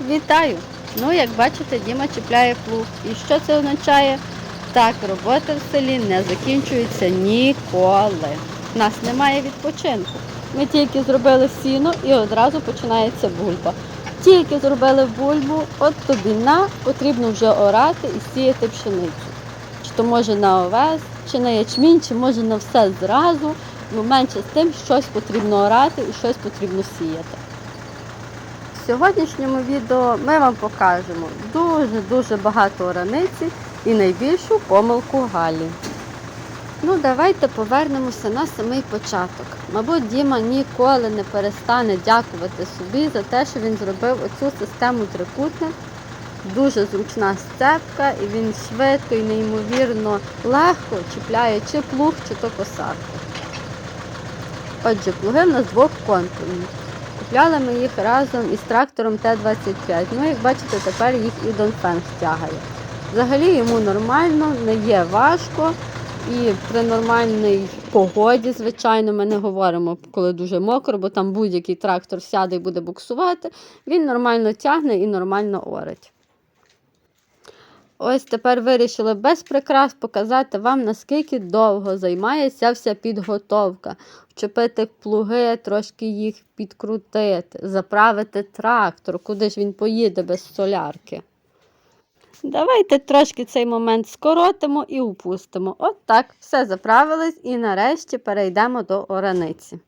Вітаю! Ну, як бачите, Діма чіпляє плуг. І що це означає? Так, робота в селі не закінчується ніколи. У нас немає відпочинку. Ми тільки зробили сіно і одразу починається бульба. Тільки зробили бульбу, от тобі на, потрібно вже орати і сіяти пшеницю. Чи то може на овес, чи на ячмінь, чи може на все зразу. Ну, менше з тим, щось потрібно орати і щось потрібно сіяти. В сьогоднішньому відео ми вам покажемо дуже-дуже багато oraниці і найбільшу помилку Галі. Ну, давайте повернемося на самий початок. Мабуть, Діма ніколи не перестане дякувати собі за те, що він зробив оцю систему трикутник. Дуже зручна сцепка, і він швидко і неймовірно легко чіпляє чи плуг, чи то косарку. Отже, плуги в нас двох контурні. Купляли ми їх разом із трактором Т-25. Ну, як бачите, тепер їх і Донфен тягає. Взагалі йому нормально, не є важко. І при нормальній погоді, звичайно, ми не говоримо, коли дуже мокро, бо там будь-який трактор сяде і буде буксувати. Він нормально тягне і нормально орить. Ось тепер вирішили без прикрас показати вам, наскільки довго займається вся підготовка. Вчепити плуги, трошки їх підкрутити, заправити трактор, куди ж він поїде без солярки. Давайте трошки цей момент скоротимо і упустимо. От так, все заправилось і нарешті перейдемо до ораниці.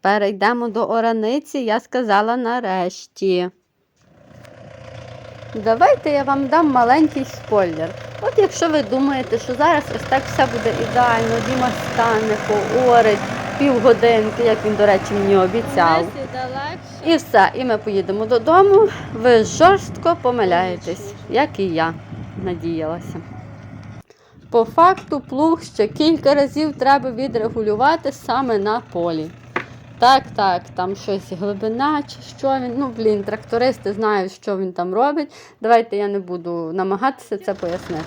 Перейдемо до ораниці, я сказала нарешті. Давайте я вам дам маленький спойлер. От якщо ви думаєте, що зараз ось так все буде ідеально, Діма стане, поорить півгодинки, як він, до речі, мені обіцяв. І все, і ми поїдемо додому. Ви жорстко помиляєтесь, як і я надіялася. По факту, плуг ще кілька разів треба відрегулювати саме на полі. Так, так, там щось глибина чи що він. Ну, блін, трактористи знають, що він там робить. Давайте я не буду намагатися це пояснити.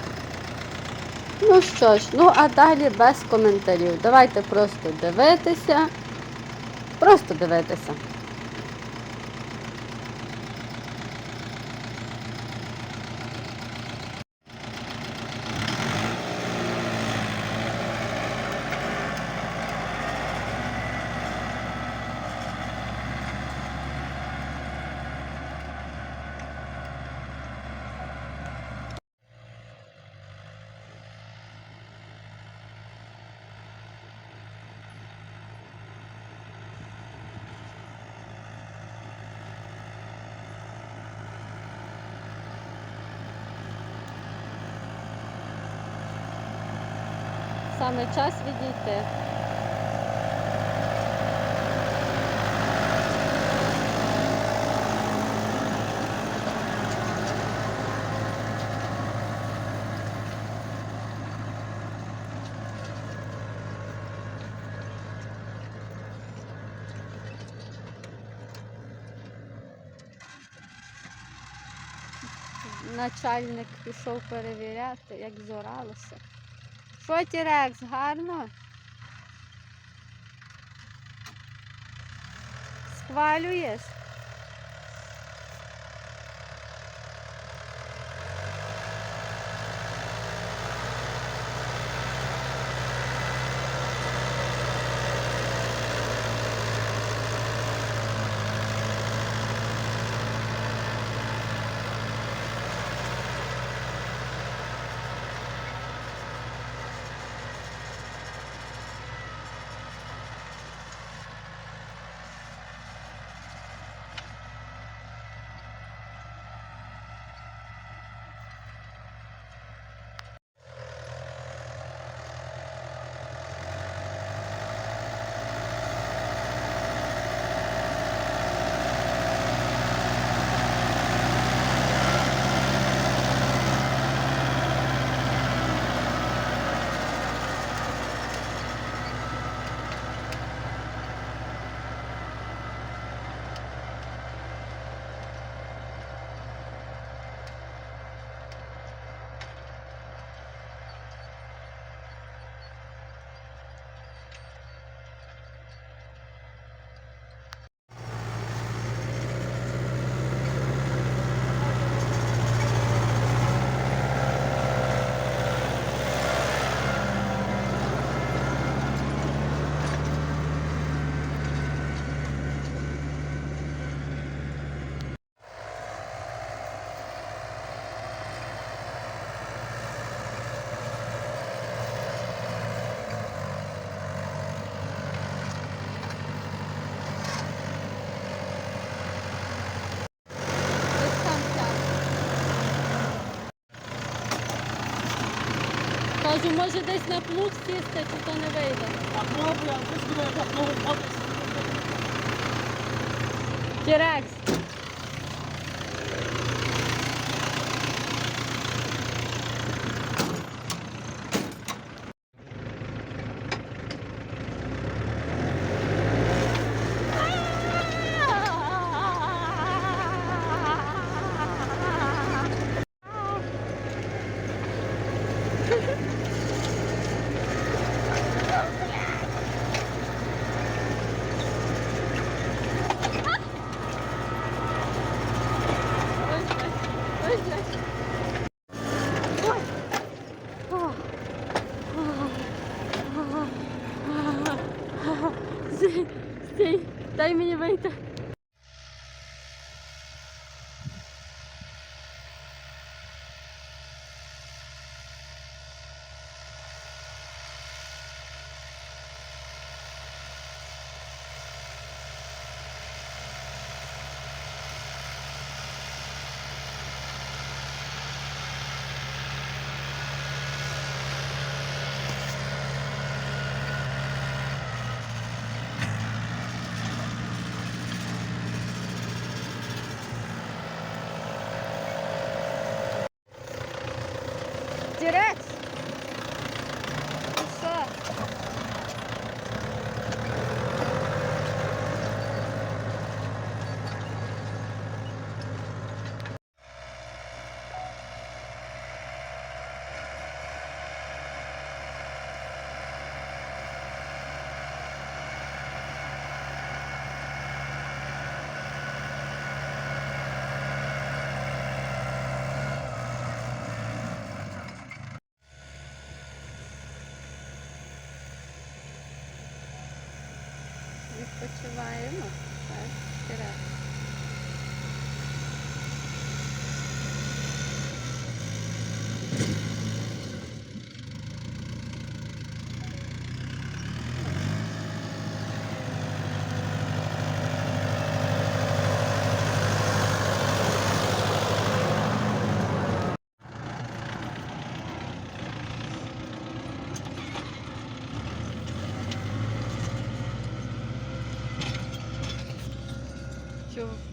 Ну що ж, ну а далі без коментарів. Давайте просто дивитися. Просто дивитися. Саме час відійти. Начальник пішов перевіряти, як зоралося. Що Тірекс, гарно? Схвалюєш? Кажу, може десь на плуг сісти, чи то не вийде. А пробуй, а ти буде як нову воду. Тірекс. eu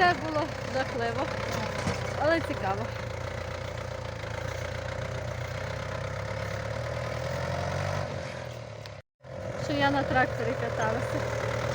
це було жахливо, але цікаво. Що я на тракторі каталася.